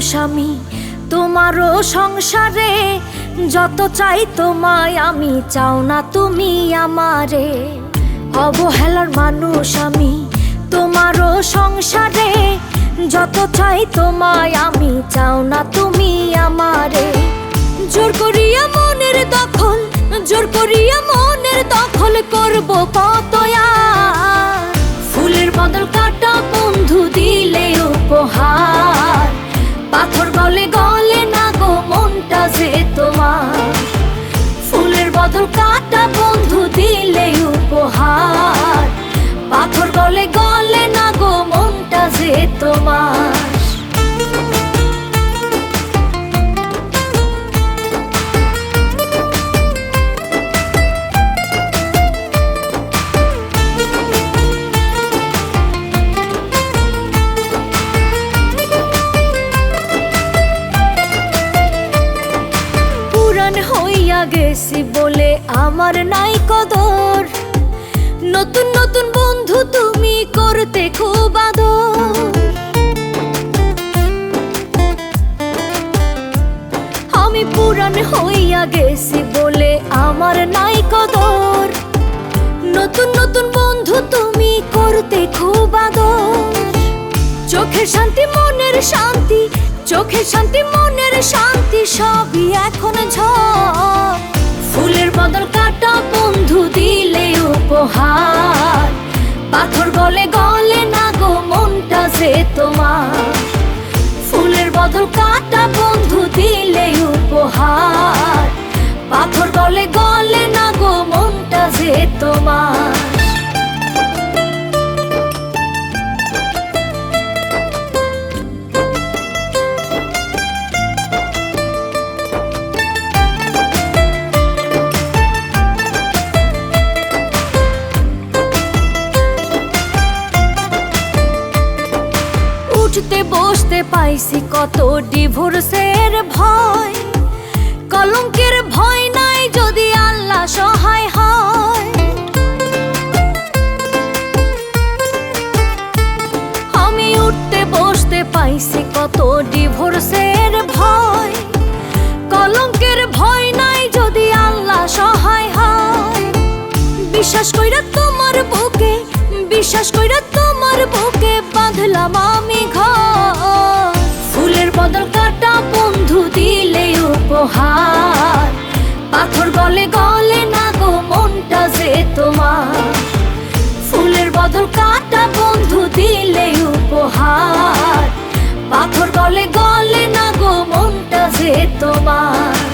আমি তোমারও সংসারে যত চাই তোমায় আমি চাও না তুমি আমারে। অবহেলার মানুষ আমি, তোমারও সংসারে যত চাই তোমায় আমি চাও না তুমি আমারে। জোর করিয়া মনের দখল, জোর করিয়া মনের দখল করব আমার নাই কদর। নতুন নতুন বন্ধু তুমি করতে খুব আদর। আমি পুরান হইয়া গেছি বলে আমার নাই কদর। নতুন নতুন বন্ধু তুমি করতে খুব আদর। চোখের শান্তি, মনের শান্তি চোখের শান্তি, মনের শান্তি সবই এখন ঝড়। ফুলের বদল কাটা, বন্ধু দিলে উপহার। পাথর গলে গলে না গো, মনটা যে তোমার। ফুলের বদল কাটা, বন্ধু দিলে উপহার। পাথর গলে গলে না বিশ্বাস কইরা তোমার বুকে, বিশ্বাস কইরা তোমার বুকে বাঁধলাম আমি ঘর। ফুলের বদল কাটা বন্ধু দিলে উপহার। পাথর গলে গলে না গো, মনটা যে তোমার। ফুলের বদল কাটা বন্ধু দিলে উপহার। পাথর গলে গলে না গো, মনটা যে তোমার।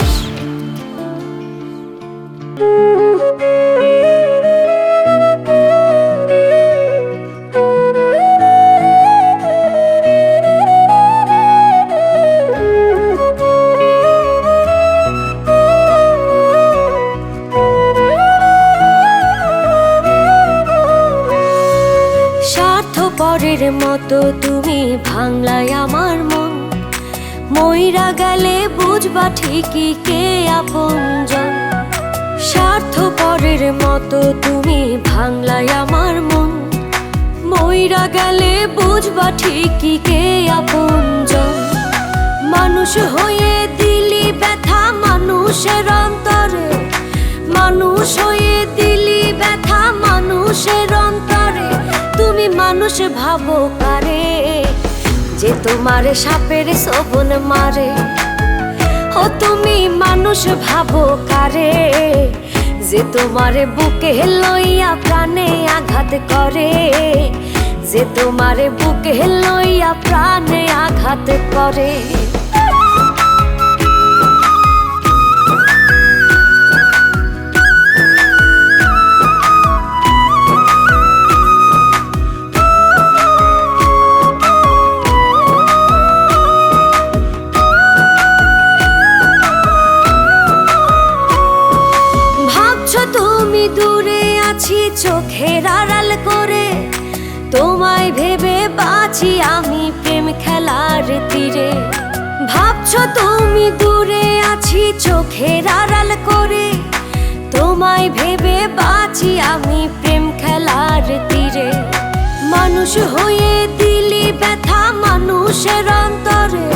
স্বার্থপরের মতো তুমি ভাঙলাই আমার মন। মইরা গেলে বুঝবা ঠিকই কে আপনজন স্বার্থপরের মতো তুমি ভাঙলাই আমার মন। মইরা গেলে বুঝবা ঠিকই কে আপনজন মানুষ হয়ে দিলি ব্যথা মানুষের অন্তরে। মানুষ হয়ে দিলি ব্যথা মানুষের অন্তরে। তুমি মানুষ ভাবো কারে? যে তোমার সাপের শোভন মারে। ও তুমি মানুষ ভাবো কারে? যে তোমারে বুকে লইয়া প্রাণে আঘাত করে। যে তোমারে বুকে লইয়া প্রাণে আঘাত করে। চোখের আড়াল করে। তোমায় ভেবে বাঁচি আমি প্রেম খেলার তীরে। ভাবছ তুমি দূরে আছি চোখের আড়াল করে। তোমায় ভেবে বাঁচি আমি প্রেম খেলার তীরে। মানুষ হয়ে দিলি ব্যথা মানুষ মানুষের অন্তরে।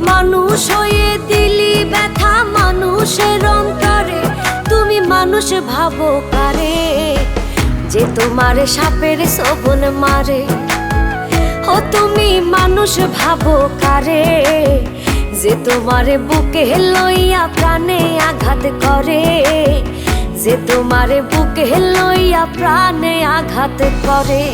মানুষ হয়ে দিলি ব্যথা মানুষের অন্তরে। তুমি মানুষ ভাবো কারে? যে তোমার সাপের শোভন মারে। ও তুমি মানুষ ভাবো কারে, যে তোমারে বুকে লইয়া প্রাণে আঘাত করে। যে তোমারে বুকে লইয়া প্রাণে আঘাত করে।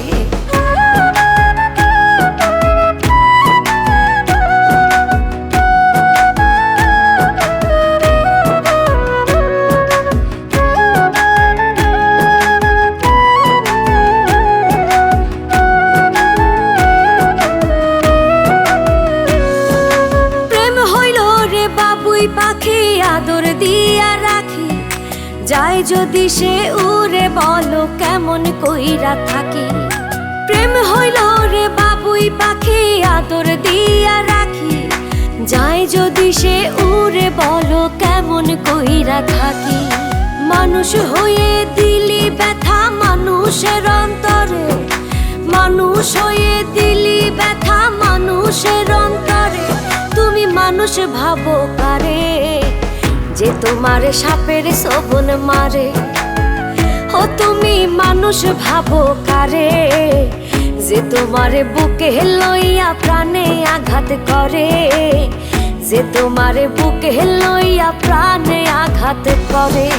সে উড়ে বলো কেমন কইরা থাকি। প্রেম হইল রে বাবুই পাখি, আদর দিয়া রাখি। যাই যদি সে উরে বলো কেমন কইরা থাকি। মানুষ হয়ে দিলি ব্যথা মানুষের অন্তরে। মানুষ হয়ে দিলি ব্যথা মানুষের অন্তরে। তুমি মানুষ ভাবো কারে? যে তোমারে সাপের শোভন মারে। তুমি মানুষ ভাবো কারে? যে তোমারে বুকে লইয়া প্রাণে আঘাত করে। যে তোমারে বুকে লইয়া প্রাণে আঘাত করে।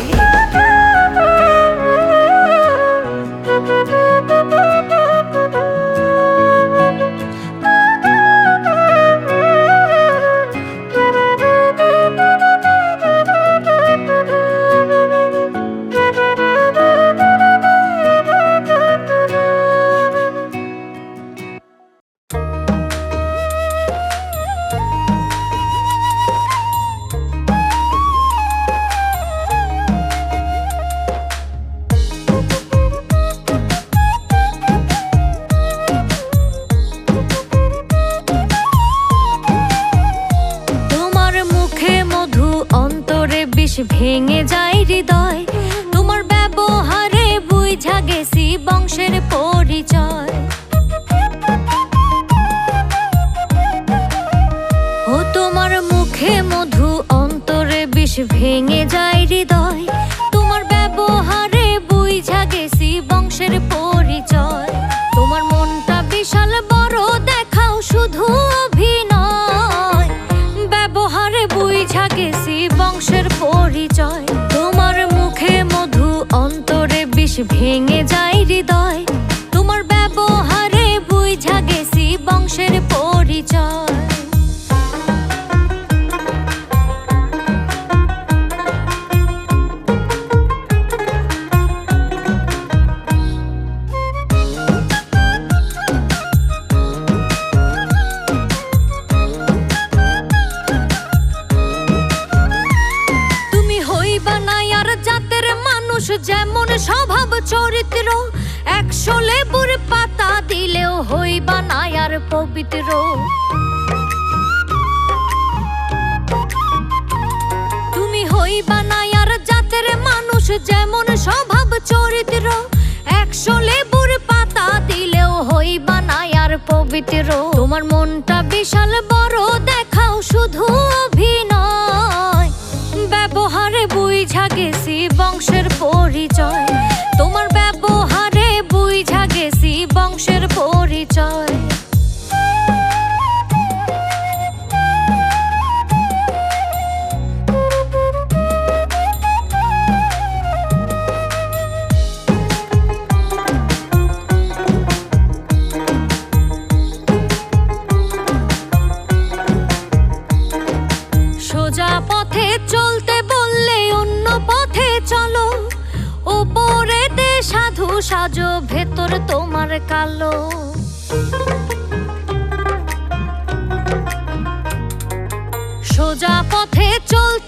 ভেঙে যায় হৃদয়। আর পবিত্র। তুমি হইবা না আর জাতের মানুষ, যেমন স্বভাব চরিত্র। একশো লেবুর পাতা দিলেও হইবা না আর পবিত্র। তোমার মনটা বিশাল বড় পথে চলতে বললে অন্য পথে চলো। উপরেতে সাধু সাজো, ভেতর তোমার কালো। সোজা পথে চলতে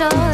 পরিচয়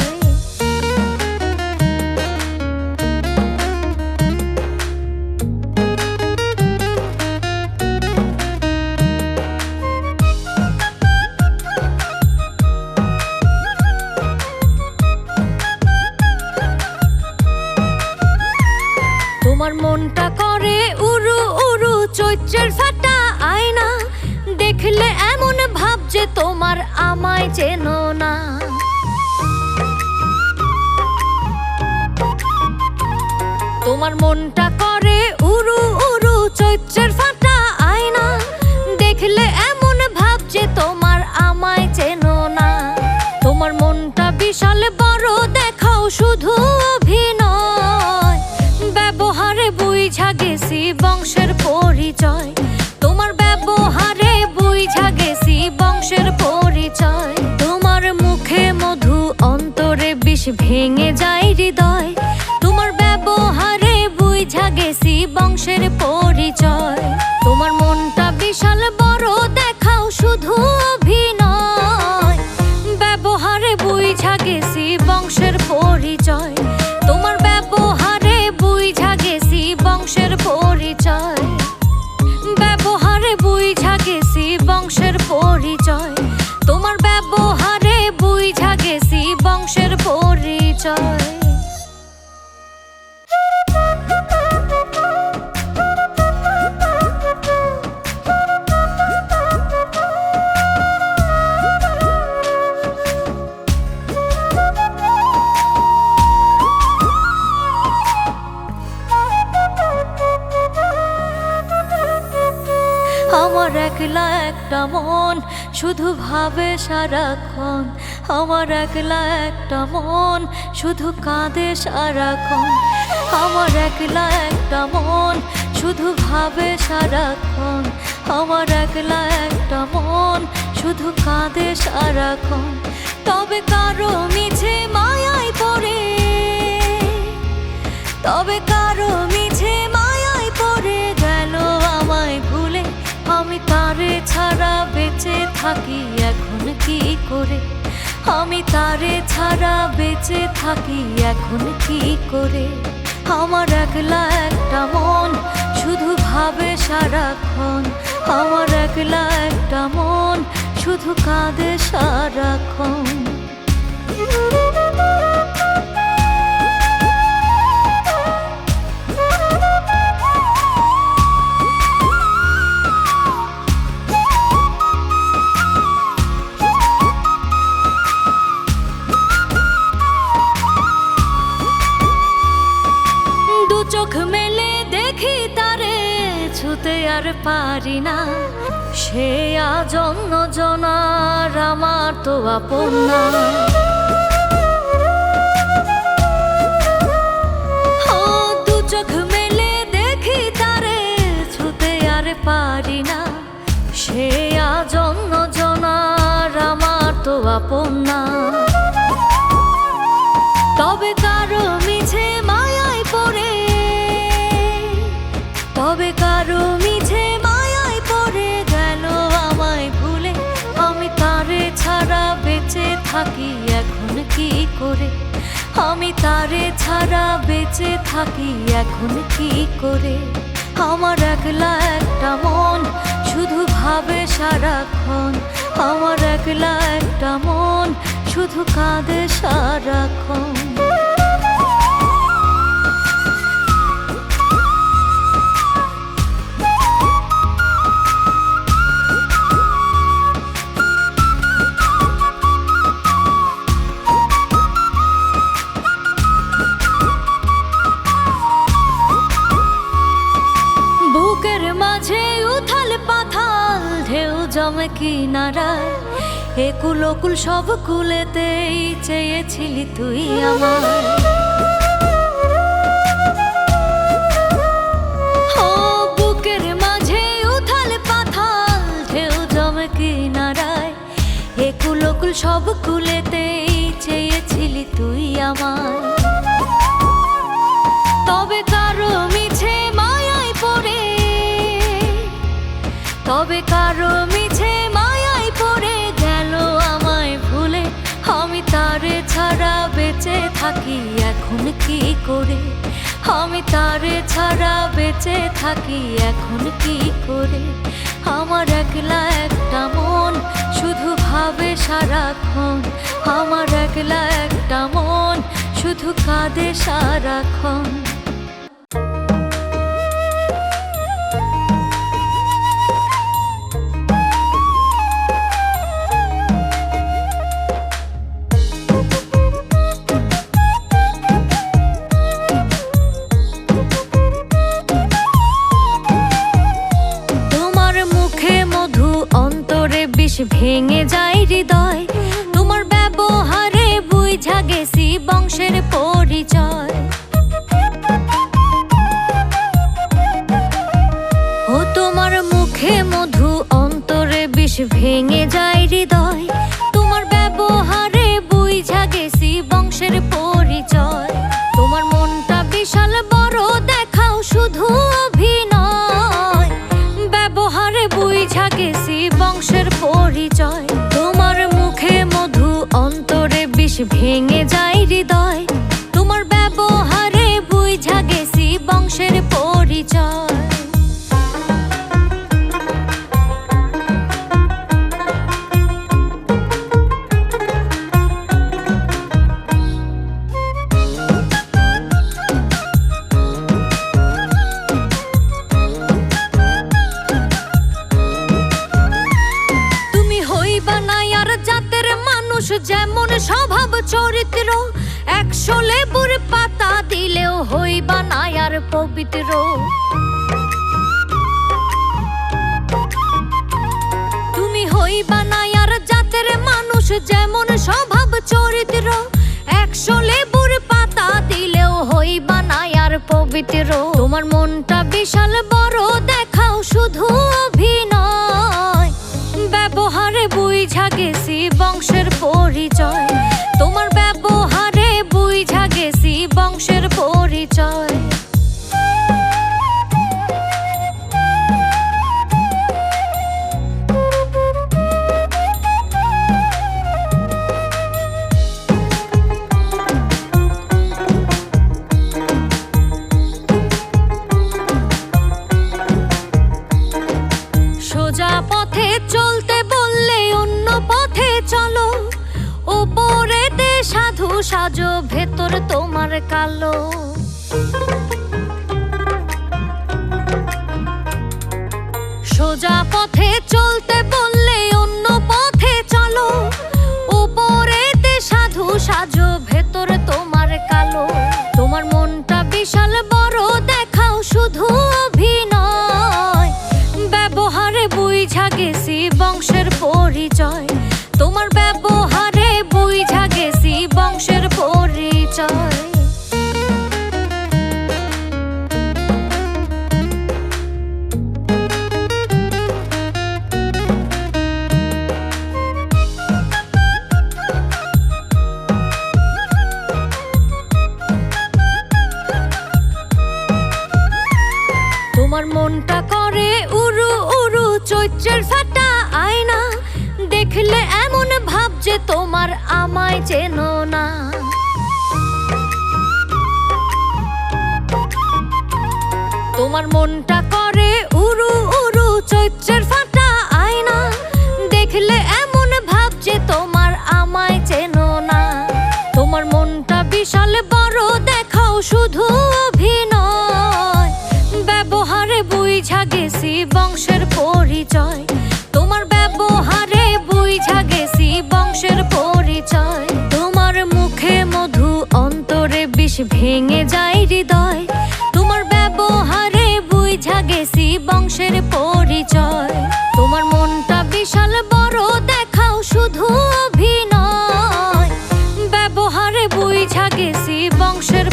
বিশাল বড় দেখাও শুধু আমার একলা একটা মন শুধু ভাবে সারাক্ষণ। আমার একলা একটা মন শুধু কাঁদে সারাক্ষণ আমার একলা একটা মন, শুধু ভাবে সারাক্ষণ আমার একলা একটা মন, শুধু কাঁদে সারাক্ষণ তবে কারও মিছে মায়ায় পড়ে। তবে কারও মিছে মায়ায় পড়ে গেল আমায় ভুলে। আমি তারে ছাড়া বেঁচে থাকি এখন কি করে? আমি তারে ছাড়া বেঁচে থাকি এখন কি করে? আমার একলা একটা মন, শুধু ভাবে সারাক্ষণ। আমার একলা একটা মন, শুধু কাঁদে সারাক্ষণ। পারি না। সে আজ অন্য জনার আমার তো আপন না। চোখ মেলে দেখি ছুতে আর সে জনার আমার তো আপন না। তবে কারও মিছে মায়ায় পড়ে, তবে কারও মিছে থাকি এখন কি করে? আমি তারে ছাড়া বেঁচে থাকি এখন কি করে? আমার একলা একটা মন, শুধু ভাবে সারাক্ষণ। আমার একলা একটা মন, শুধু কাঁদে সারাক্ষণ। ঢেউ জমে কিনারায় একুল ওকুল সব কুলেতেই চেয়েছিলি তুই আমার পাথাল জমে কিনারায় সব কুলেতেই চেয়েছিলি তুই আমার তবে কারও মিছে মায়ায় পড়ে, তবে কারও থাকি এখন কি করে? আমি তারে ছাড়া বেঁচে থাকি এখন কি করে? আমার একলা একটা মন, শুধু ভাবে সারাক্ষণ। আমার একলা একটা মন, শুধু কাঁদে সারাক্ষণ। ভেঙে যায় হৃদয়। তোমার ব্যবহারে বুঝা গেছি বংশের পরিচয়। ও তোমার মুখে মধু অন্তরে বিষ ভেঙে যায় হৃদয়। তোমার ব্যবহারে বিষ ভেঙে যায় হৃদয়। তোমার ব্যবহারে বুঝা গেছি বংশের পরিচয় চরিত্র, একশো লেবুর পাতা দিলেও হইবা পবিত্র। তুমি হইবা জাতের মানুষ, যেমন স্বভাব চরিত্র, একশো লেবুর পাতা দিলেও হইবা না পবিত্র। তোমার মনটা বিশাল বড়, দেখাও শুধু অভিনয়। ব্যবহারে বুঝা গেছি বংশের পরিচয়। বংশের পরিচয়। মনটা তোমার মনটা করে উরু উরু চৈত্রের ফাটা আয়না। দেখলে এমন ভাব যে তোমার আমায় চেনো না। তোমার মনটা বিশাল বড়, দেখাও শুধু অভিনয়। ব্যবহারে বুঝা গেছি বংশের পরিচয়। তোমার ব্যবহারে বুঝা গেছি বংশের পরিচয়। তোমার মুখে মধু অন্তরে বিষ ভেঙে যায় বংশের পরিচয়। তোমার মনটা বিশাল বড় দেখাও শুধু অভিনয়। ব্যবহারে বুঝা গেছি বংশের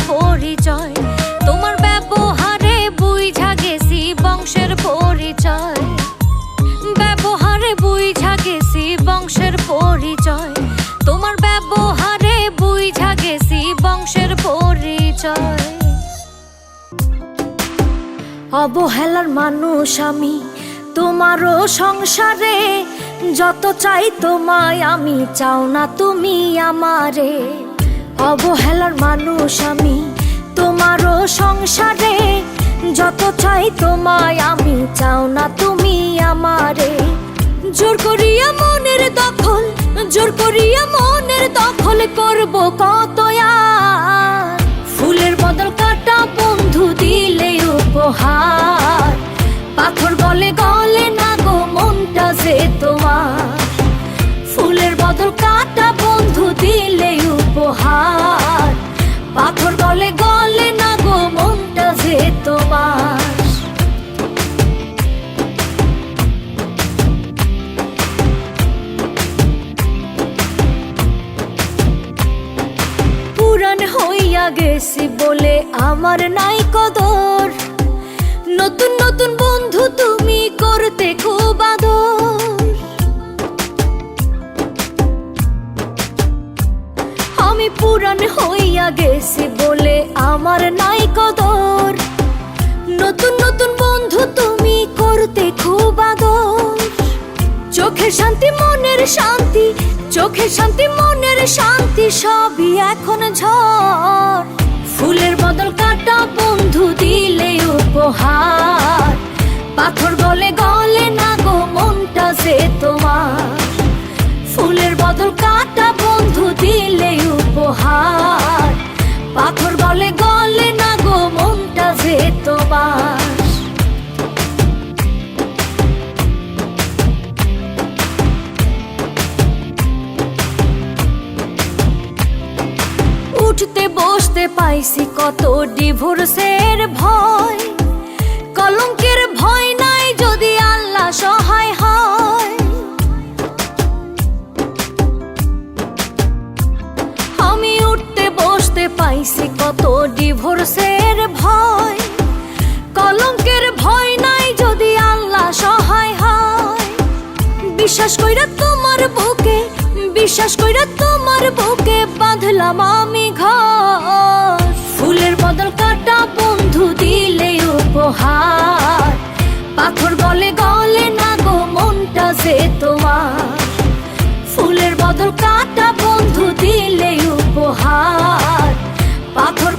অবহেলার মানুষ আমি, তোমারও সংসারে। যত চাই তোমায় আমি, চাও না তুমি আমারে। অবহেলার মানুষ আমি, তোমারও সংসারে। যত চাই তোমায় আমি, চাও না তুমি আমারে। জোর করিয়া মনের দখল, জোর করিয়া মনের দখল করব গেছি বলে আমার নাই কদর। নতুন নতুন বন্ধু তুমি করতে খুব আদর। আমি পুরান হইয়া গেছি বলে আমার নাই কদর। নতুন নতুন বন্ধু তুমি করতে খুব আদর। চোখের শান্তি, মনের শান্তি চোখের শান্তি, মনের শান্তি সবই এখন ঝড়। ফুলের বদল কাটা বন্ধু দিলে উপহার। পাথর বলে গলে না গো, মনটা সে তোমার। ফুলের বদল কাটা বন্ধু দিলে উপহার। পাথর বলে গলে না গো, মনটা সে তোমার। বসতে পাইছি কত ডিভোর্সের ভয়। কলঙ্কের ভয় নাই যদি আল্লাহ সহায় হয়। আমি উঠতে বসতে পাইছি কত ডিভোর্সের ভয়। কলঙ্কের ভয় নাই যদি আল্লাহ সহায় হয়। বিশ্বাস কইরা তোমার বুকে, বিশ্বাস কইরা তোমার বুকে বাঁধলাম আমি ঘর। দিলে উপহার। পাথর বলে গলে না গো, মনটা যে তোমার। ফুলের বদল কাটা বন্ধু দিলে উপহার। পাথর